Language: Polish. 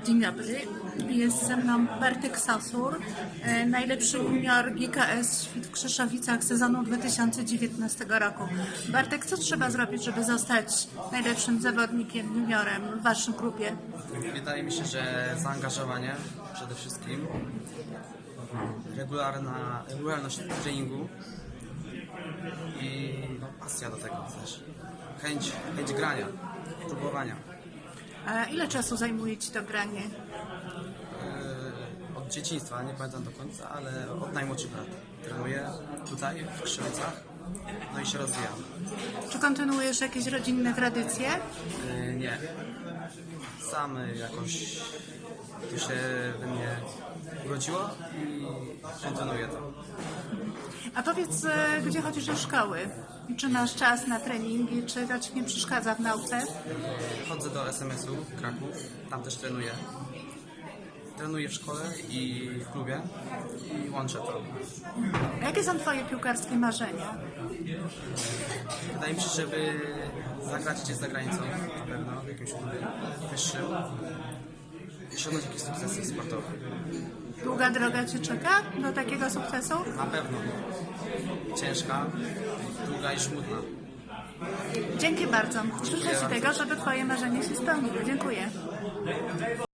Dzień dobry. Jest ze mną Bartek Sasur, e, najlepszy junior GKS w Krzeszowicach sezonu 2019 roku. Bartek, co trzeba zrobić, żeby zostać najlepszym zawodnikiem juniorem w waszej grupie? Wydaje mi się, że zaangażowanie przede wszystkim, regularna, regularność treningu i pasja do tego też. Chęć, chęć grania, próbowania. A ile czasu zajmuje ci to granie? Od dzieciństwa, nie pamiętam do końca, ale od najmłodszych lat. Trenuję tutaj w Krzywicach, no i się rozwijam. Czy kontynuujesz jakieś rodzinne tradycje? Yy, nie. Sam jakoś to się we mnie urodziło i kontynuuję to. A powiedz, e, gdzie chodzisz do szkoły? Czy masz czas na treningi? Czy to ci nie przeszkadza w nauce? Chodzę do SMS-u Kraków, tam też trenuję. Trenuję w szkole i w klubie i łączę to. Jakie są twoje piłkarskie marzenia? Wydaje mi się, żeby zagrać gdzieś za granicą, na pewno w jakimś klubie wyższym i osiągnąć jakieś sukcesy sportowe. Długa droga cię czeka do takiego sukcesu? Na pewno ciężka, długa i żmudna. Dzięki bardzo. Życzę Ci tego, żeby Twoje marzenie się spełniły. Dziękuję.